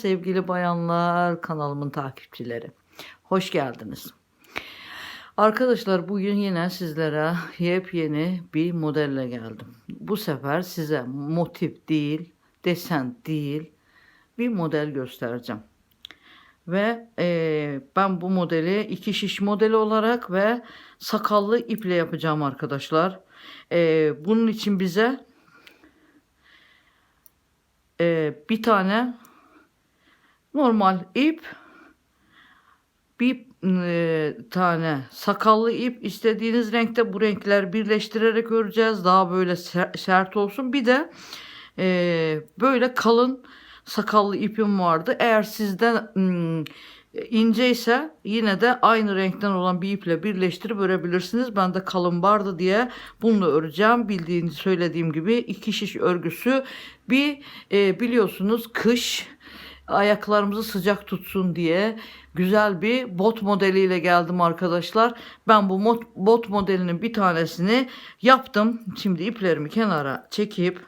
sevgili bayanlar, kanalımın takipçileri. Hoş geldiniz. Arkadaşlar bugün yine sizlere yepyeni bir modelle geldim. Bu sefer size motif değil, desen değil bir model göstereceğim. Ve eee, ben bu modeli iki şiş modeli olarak ve sakallı iple yapacağım arkadaşlar. Eee, bunun için bize eee, bir tane normal ip bir e, tane sakallı ip istediğiniz renkte bu renkler birleştirerek öreceğiz. Daha böyle ser- sert olsun. Bir de e, böyle kalın sakallı ipim vardı. Eğer sizde hmm, ince ise yine de aynı renkten olan bir iple birleştirip örebilirsiniz. Ben de kalın vardı diye bununla öreceğim. Bildiğiniz söylediğim gibi iki şiş örgüsü bir e, biliyorsunuz kış ayaklarımızı sıcak tutsun diye güzel bir bot modeliyle geldim arkadaşlar. Ben bu bot modelinin bir tanesini yaptım. Şimdi iplerimi kenara çekip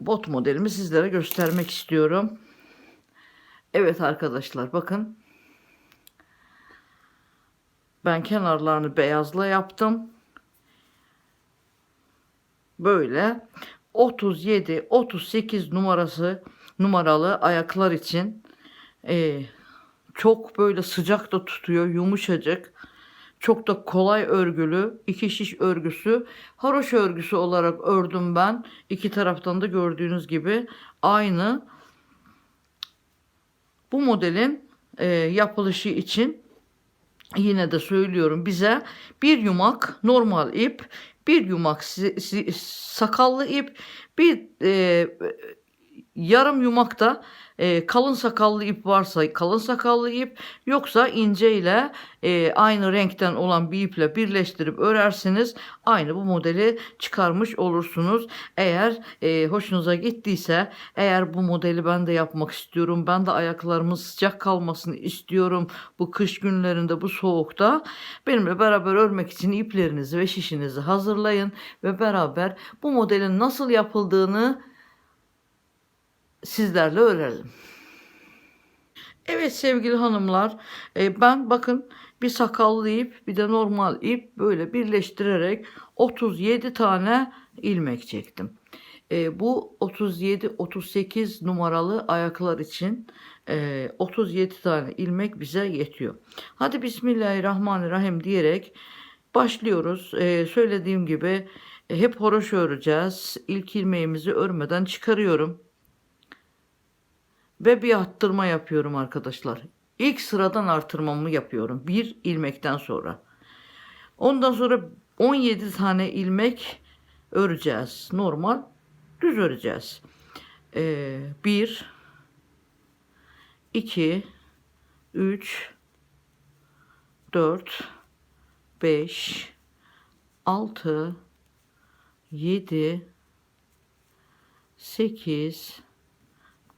bot modelimi sizlere göstermek istiyorum. Evet arkadaşlar bakın. Ben kenarlarını beyazla yaptım. Böyle 37 38 numarası numaralı ayaklar için e, çok böyle sıcak da tutuyor yumuşacık çok da kolay örgülü iki şiş örgüsü haroşa örgüsü olarak ördüm ben. İki taraftan da gördüğünüz gibi aynı. Bu modelin e, yapılışı için yine de söylüyorum bize bir yumak normal ip, bir yumak sakallı ip, bir e, yarım yumak da e, kalın sakallı ip varsa kalın sakallı ip yoksa ince ile e, aynı renkten olan bir iple birleştirip örersiniz aynı bu modeli çıkarmış olursunuz. Eğer e, hoşunuza gittiyse eğer bu modeli ben de yapmak istiyorum ben de ayaklarımın sıcak kalmasını istiyorum bu kış günlerinde bu soğukta benimle beraber örmek için iplerinizi ve şişinizi hazırlayın ve beraber bu modelin nasıl yapıldığını sizlerle öğrenelim. Evet sevgili hanımlar, e, ben bakın bir sakallı ip bir de normal ip böyle birleştirerek 37 tane ilmek çektim. E, bu 37-38 numaralı ayaklar için e, 37 tane ilmek bize yetiyor. Hadi Bismillahirrahmanirrahim diyerek başlıyoruz. E, söylediğim gibi e, hep horoş öreceğiz. İlk ilmeğimizi örmeden çıkarıyorum ve bir arttırma yapıyorum arkadaşlar. İlk sıradan artırmamı yapıyorum. Bir ilmekten sonra. Ondan sonra 17 tane ilmek öreceğiz. Normal düz öreceğiz. Ee, 1 2 3 4 5 6 7 8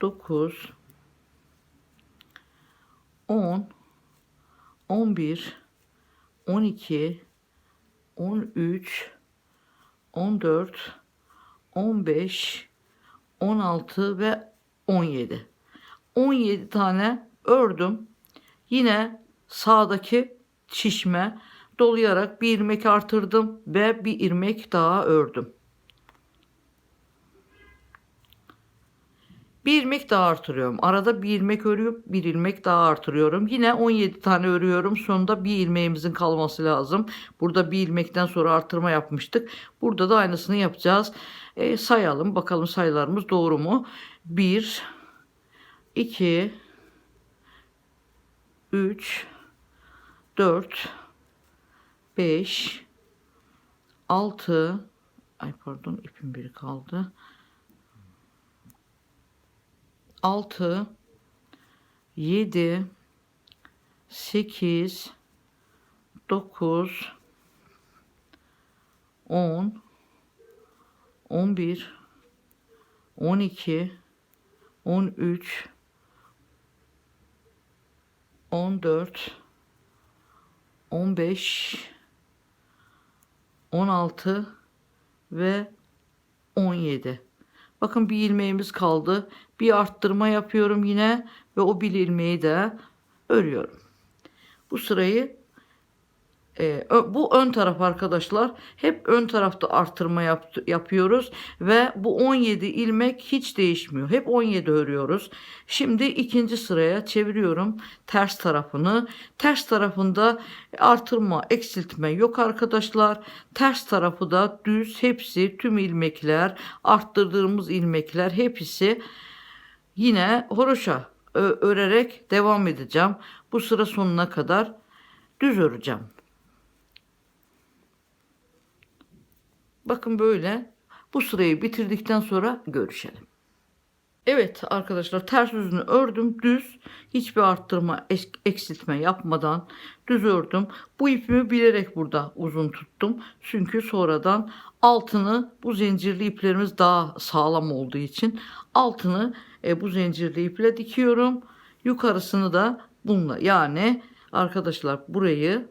9 10 11 12 13 14 15 16 ve 17 17 tane ördüm. Yine sağdaki şişme dolayarak bir ilmek artırdım ve bir ilmek daha ördüm Bir ilmek daha artırıyorum. Arada bir ilmek örüyorum, bir ilmek daha artırıyorum. Yine 17 tane örüyorum. Sonunda bir ilmeğimizin kalması lazım. Burada bir ilmekten sonra artırma yapmıştık. Burada da aynısını yapacağız. E, sayalım bakalım sayılarımız doğru mu? 1 2 3 4 5 6 Ay pardon ipin biri kaldı. 6 7 8 9 10 11 12 13 14 15 16 ve 17 Bakın bir ilmeğimiz kaldı. Bir arttırma yapıyorum yine ve o bir ilmeği de örüyorum. Bu sırayı e, bu ön taraf arkadaşlar. Hep ön tarafta artırma yaptı- yapıyoruz ve bu 17 ilmek hiç değişmiyor. Hep 17 örüyoruz. Şimdi ikinci sıraya çeviriyorum ters tarafını. Ters tarafında artırma, eksiltme yok arkadaşlar. Ters tarafı da düz hepsi tüm ilmekler, arttırdığımız ilmekler hepsi yine horoşa örerek devam edeceğim. Bu sıra sonuna kadar düz öreceğim. Bakın böyle bu sırayı bitirdikten sonra görüşelim. Evet arkadaşlar ters yüzünü ördüm düz hiçbir arttırma eksiltme yapmadan düz ördüm. Bu ipimi bilerek burada uzun tuttum. Çünkü sonradan altını bu zincirli iplerimiz daha sağlam olduğu için altını e, bu zincirli iple dikiyorum. Yukarısını da bununla yani arkadaşlar burayı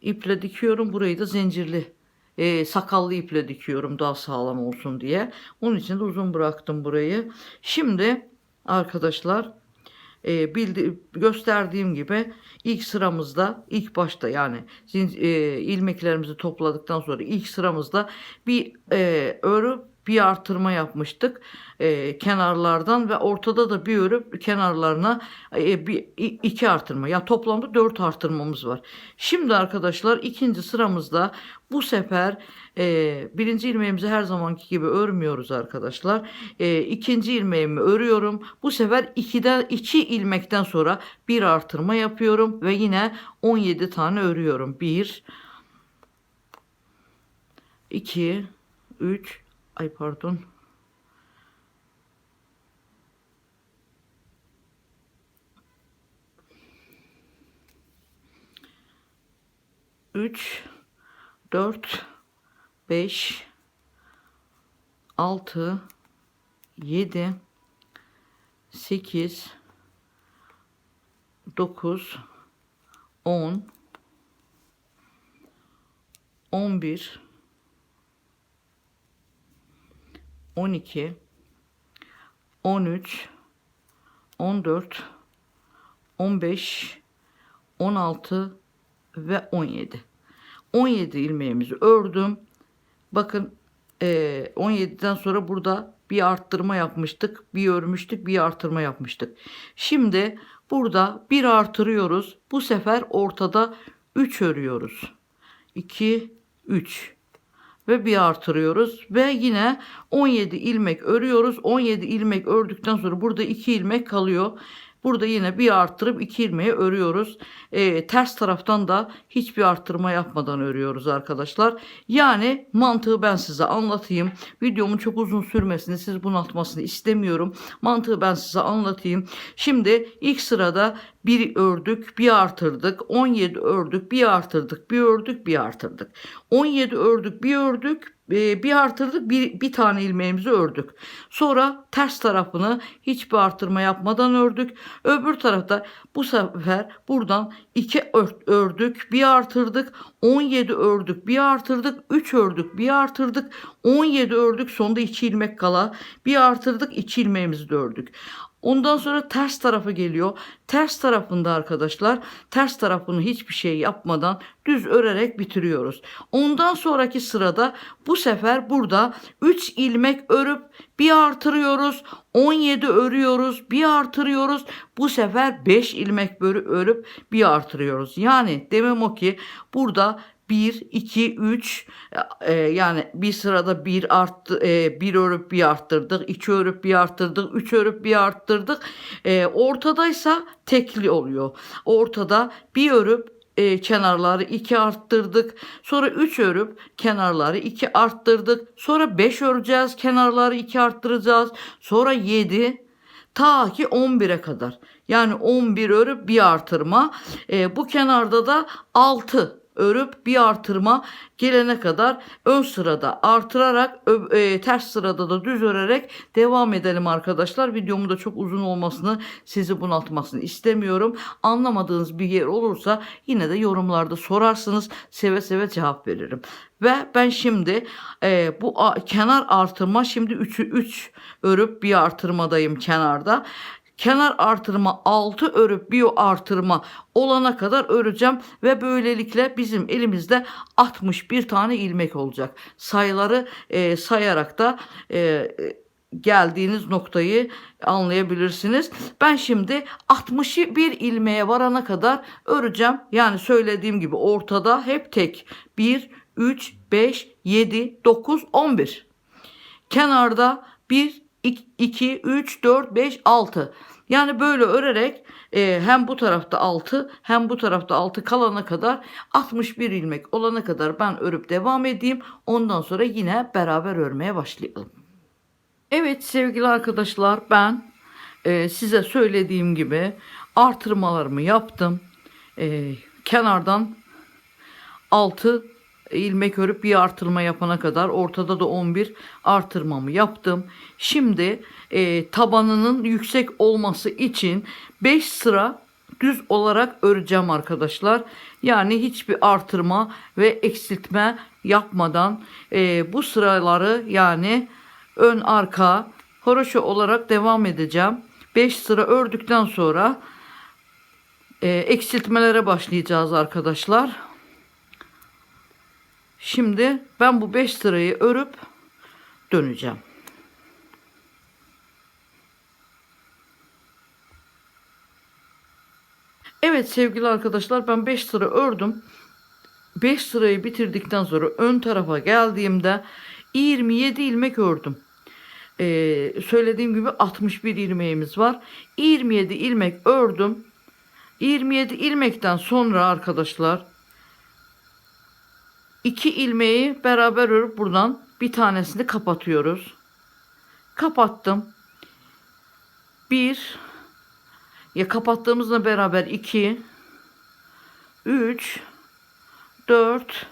iple dikiyorum. Burayı da zincirli e, sakallı iple dikiyorum daha sağlam olsun diye. Onun için de uzun bıraktım burayı. Şimdi arkadaşlar e, bildi, gösterdiğim gibi ilk sıramızda ilk başta yani e, ilmeklerimizi topladıktan sonra ilk sıramızda bir e, örüp bir artırma yapmıştık e, kenarlardan ve ortada da bir örüp kenarlarına e, bir iki artırma ya toplamda dört artırmamız var. Şimdi arkadaşlar ikinci sıramızda bu sefer e, birinci ilmeğimizi her zamanki gibi örmüyoruz arkadaşlar. E, ikinci ilmeğimi örüyorum. Bu sefer ikiden iki ilmekten sonra bir artırma yapıyorum ve yine 17 tane örüyorum. 1 2 3 ay pardon. Üç, dört, beş, altı, yedi, sekiz, dokuz, on, on bir, on iki, on üç, on dört, on beş, on altı ve 17. 17 ilmeğimizi ördüm. Bakın eee, 17'den sonra burada bir arttırma yapmıştık. Bir örmüştük, bir artırma yapmıştık. Şimdi burada bir artırıyoruz. Bu sefer ortada 3 örüyoruz. 2 3 ve bir artırıyoruz ve yine 17 ilmek örüyoruz. 17 ilmek ördükten sonra burada 2 ilmek kalıyor. Burada yine bir arttırıp 2 ilmeği örüyoruz. Ee, ters taraftan da hiçbir arttırma yapmadan örüyoruz arkadaşlar. Yani mantığı ben size anlatayım. Videomun çok uzun sürmesini, siz bunaltmasını istemiyorum. Mantığı ben size anlatayım. Şimdi ilk sırada bir ördük, bir artırdık. 17 ördük, bir artırdık, bir ördük, bir artırdık. 17 ördük, bir ördük, e, bir artırdık, bir, bir tane ilmeğimizi ördük. Sonra ters tarafını hiçbir artırma yapmadan ördük. Öbür tarafta bu sefer buradan 2 ördük, bir artırdık. 17 ördük, bir artırdık. 3 ördük, bir artırdık. 17 ördük, sonunda 2 ilmek kala. Bir artırdık, 2 ilmeğimizi de ördük. Ondan sonra ters tarafı geliyor. Ters tarafında arkadaşlar ters tarafını hiçbir şey yapmadan düz örerek bitiriyoruz. Ondan sonraki sırada bu sefer burada 3 ilmek örüp bir artırıyoruz. 17 örüyoruz, bir artırıyoruz. Bu sefer 5 ilmek örüp bir artırıyoruz. Yani demem o ki burada 1, 2, 3 e, yani bir sırada bir arttı, e, bir örüp bir arttırdık, iki örüp bir arttırdık, üç örüp bir arttırdık. E, ortadaysa tekli oluyor. Ortada bir örüp e, kenarları 2 arttırdık. Sonra 3 örüp kenarları 2 arttırdık. Sonra 5 öreceğiz. Kenarları 2 arttıracağız. Sonra 7 ta ki 11'e kadar. Yani 11 örüp bir artırma. E, bu kenarda da 6 örüp bir artırma gelene kadar ön sırada artırarak e, ters sırada da düz örerek devam edelim arkadaşlar. Videomu da çok uzun olmasını sizi bunaltmasını istemiyorum. Anlamadığınız bir yer olursa yine de yorumlarda sorarsınız. Seve seve cevap veririm. Ve ben şimdi e, bu a- kenar artırma şimdi 3'ü 3 örüp bir artırmadayım kenarda. Kenar artırma 6 örüp bir artırma olana kadar öreceğim ve böylelikle bizim elimizde 61 tane ilmek olacak. Sayıları e, sayarak da e, geldiğiniz noktayı anlayabilirsiniz. Ben şimdi 61 ilmeğe varana kadar öreceğim. Yani söylediğim gibi ortada hep tek 1, 3, 5, 7, 9, 11. Kenarda 1, 2, 3, 4, 5, 6. Yani böyle örerek e, hem bu tarafta 6 hem bu tarafta 6 kalana kadar 61 ilmek olana kadar ben örüp devam edeyim. Ondan sonra yine beraber örmeye başlayalım. Evet sevgili arkadaşlar ben e, size söylediğim gibi artırmalarımı yaptım. E, kenardan 6 ilmek örüp bir artırma yapana kadar ortada da 11 artırmamı yaptım. Şimdi e, tabanının yüksek olması için 5 sıra düz olarak öreceğim arkadaşlar. Yani hiçbir artırma ve eksiltme yapmadan e, bu sıraları yani ön arka horoşo olarak devam edeceğim. 5 sıra ördükten sonra e, eksiltmelere başlayacağız arkadaşlar. Şimdi ben bu 5 sırayı örüp döneceğim. Evet sevgili arkadaşlar ben 5 sıra ördüm. 5 sırayı bitirdikten sonra ön tarafa geldiğimde 27 ilmek ördüm. Ee, söylediğim gibi 61 ilmeğimiz var. 27 ilmek ördüm. 27 ilmekten sonra arkadaşlar iki ilmeği beraber örüp buradan bir tanesini kapatıyoruz. Kapattım. Bir ya kapattığımızla beraber iki üç dört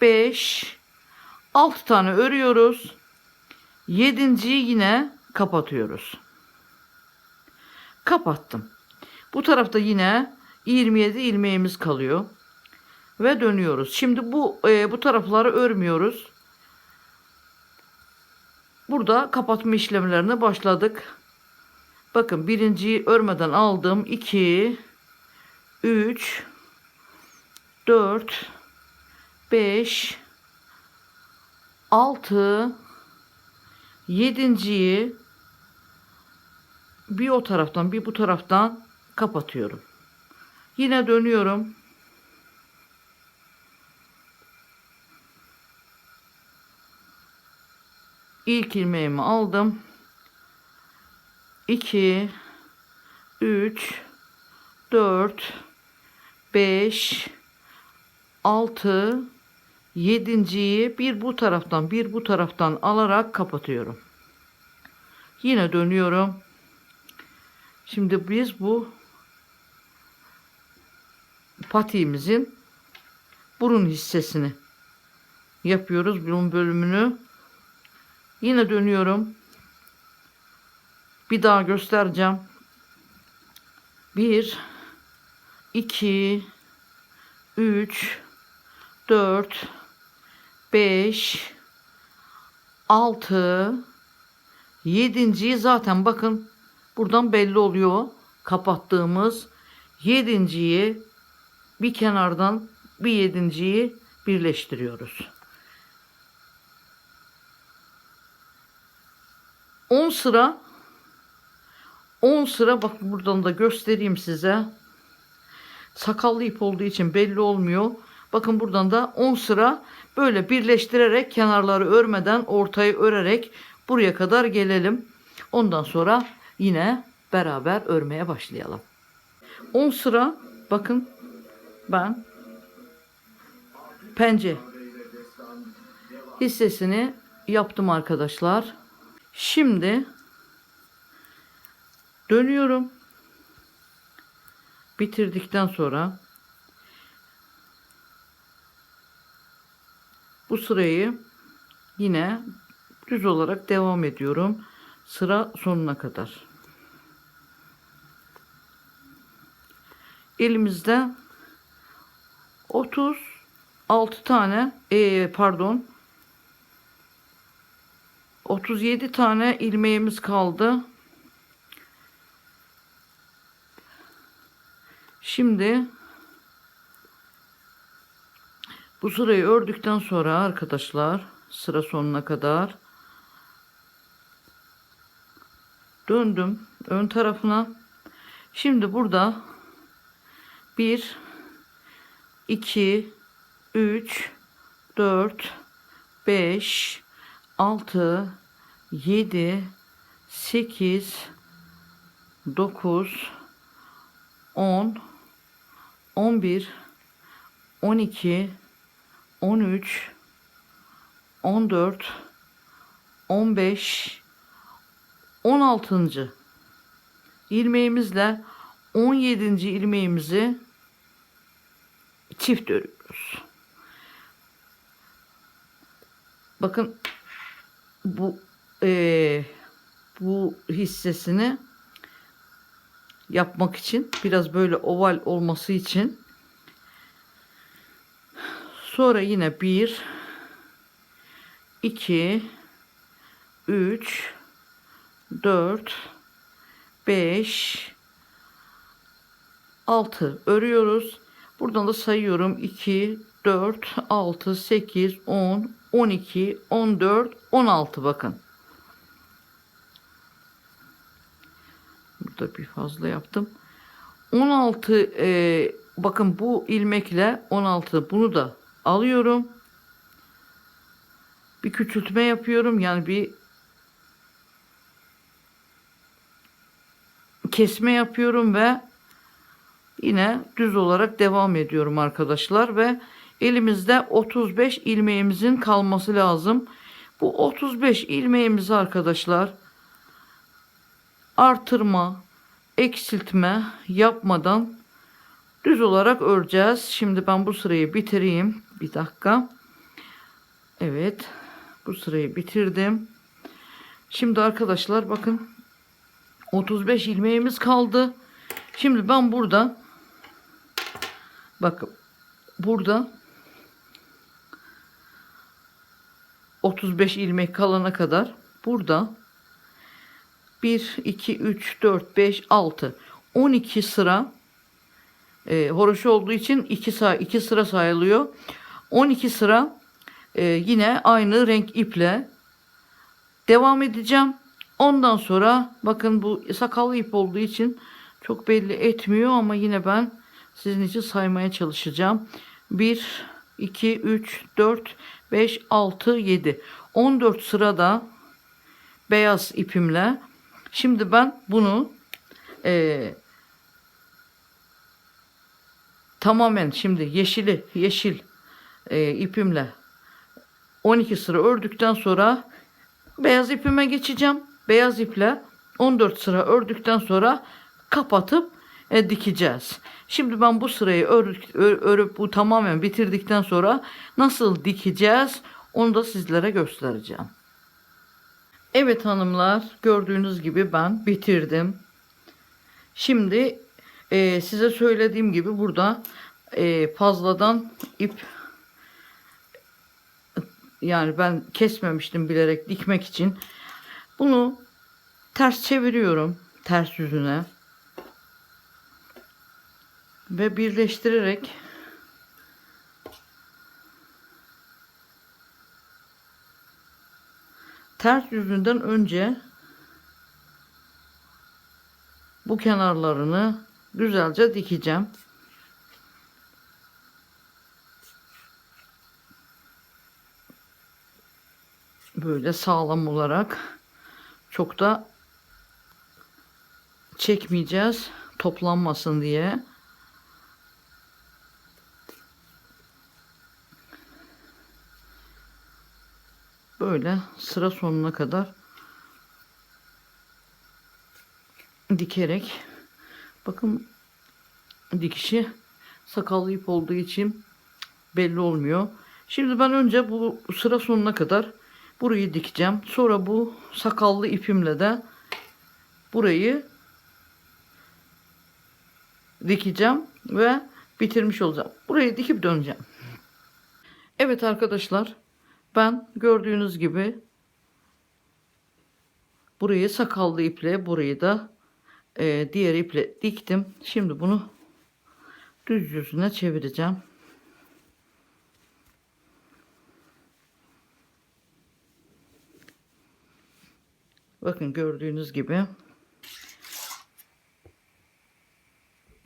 beş altı tane örüyoruz. Yedinciyi yine kapatıyoruz. Kapattım. Bu tarafta yine 27 ilmeğimiz kalıyor ve dönüyoruz. Şimdi bu e, bu tarafları örmüyoruz. Burada kapatma işlemlerine başladık. Bakın birinciyi örmeden aldım. 2 3 4 5 6 Yedinciyi bir o taraftan bir bu taraftan kapatıyorum. Yine dönüyorum. İlk ilmeğimi aldım. 2 3 4 5 6 Yedinciyi bir bu taraftan bir bu taraftan alarak kapatıyorum. Yine dönüyorum. Şimdi biz bu patiğimizin burun hissesini yapıyoruz. Bunun bölümünü. Yine dönüyorum. Bir daha göstereceğim. 1 2 3 4 5 6 7. zaten bakın buradan belli oluyor. Kapattığımız 7.yi bir kenardan bir 7.yi birleştiriyoruz. Sıra 10 sıra bak buradan da göstereyim size. Sakallı ip olduğu için belli olmuyor. Bakın buradan da 10 sıra böyle birleştirerek kenarları örmeden ortayı örerek buraya kadar gelelim. Ondan sonra yine beraber örmeye başlayalım. 10 sıra bakın ben pence hissesini yaptım arkadaşlar. Şimdi dönüyorum. Bitirdikten sonra Bu sırayı yine düz olarak devam ediyorum. Sıra sonuna kadar. Elimizde 36 tane eee, pardon 37 tane ilmeğimiz kaldı. Şimdi bu sırayı ördükten sonra arkadaşlar sıra sonuna kadar döndüm ön tarafına. Şimdi burada 1 2 3 4 5 6 7 8 9 10 11 12 13 14 15 16. ilmeğimizle 17. ilmeğimizi çift örüyoruz. Bakın bu eee, bu hissesini yapmak için biraz böyle oval olması için sonra yine 1 2 3 4 5 6 örüyoruz. Buradan da sayıyorum. 2 4 6 8 10 12 14 16 bakın. Burada bir fazla yaptım. 16 e, bakın bu ilmekle 16 bunu da alıyorum. Bir küçültme yapıyorum. Yani bir kesme yapıyorum ve yine düz olarak devam ediyorum arkadaşlar ve elimizde 35 ilmeğimizin kalması lazım. Bu 35 ilmeğimizi arkadaşlar artırma, eksiltme yapmadan düz olarak öreceğiz. Şimdi ben bu sırayı bitireyim. Bir dakika. Evet. Bu sırayı bitirdim. Şimdi arkadaşlar bakın 35 ilmeğimiz kaldı. Şimdi ben burada bakın burada 35 ilmek kalana kadar burada 1 2 3 4 5 6 12 sıra e, horoş olduğu için 2 sıra 2 sıra sayılıyor. 12 sıra e, yine aynı renk iple devam edeceğim. Ondan sonra bakın bu sakallı ip olduğu için çok belli etmiyor ama yine ben sizin için saymaya çalışacağım. 1, 2, 3, 4, 5, 6, 7. 14 sırada beyaz ipimle. Şimdi ben bunu eee tamamen şimdi yeşili yeşil e, ipimle 12 sıra ördükten sonra beyaz ipime geçeceğim. Beyaz iple 14 sıra ördükten sonra kapatıp e, dikeceğiz. Şimdi ben bu sırayı örüp, ör- örüp bu tamamen bitirdikten sonra nasıl dikeceğiz onu da sizlere göstereceğim. Evet hanımlar gördüğünüz gibi ben bitirdim. Şimdi e, size söylediğim gibi burada e, fazladan ip yani ben kesmemiştim bilerek dikmek için. Bunu ters çeviriyorum ters yüzüne ve birleştirerek ters yüzünden önce bu kenarlarını güzelce dikeceğim. Böyle sağlam olarak çok da çekmeyeceğiz toplanmasın diye. Böyle sıra sonuna kadar dikerek bakın dikişi sakallı ip olduğu için belli olmuyor. Şimdi ben önce bu sıra sonuna kadar burayı dikeceğim. Sonra bu sakallı ipimle de burayı dikeceğim ve bitirmiş olacağım. Burayı dikip döneceğim. Evet arkadaşlar ben gördüğünüz gibi burayı sakallı iple burayı da e, diğer iple diktim. Şimdi bunu düz yüzüne çevireceğim. Bakın gördüğünüz gibi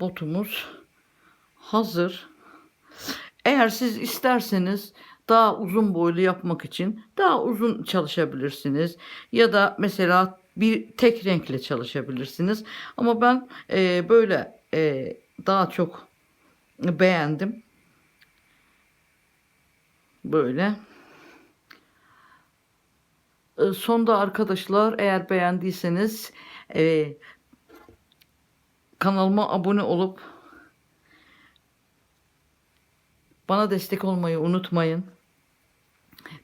botumuz hazır. Eğer siz isterseniz daha uzun boylu yapmak için daha uzun çalışabilirsiniz. Ya da mesela bir tek renkle çalışabilirsiniz. Ama ben e, böyle e, daha çok beğendim. Böyle. E, Sonda arkadaşlar eğer beğendiyseniz e, kanalıma abone olup bana destek olmayı unutmayın.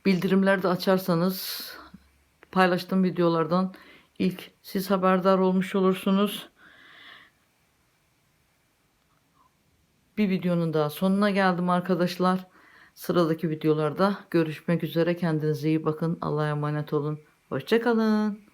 Bildirimler de açarsanız paylaştığım videolardan ilk siz haberdar olmuş olursunuz. Bir videonun daha sonuna geldim arkadaşlar. Sıradaki videolarda görüşmek üzere. Kendinize iyi bakın. Allah'a emanet olun. Hoşçakalın.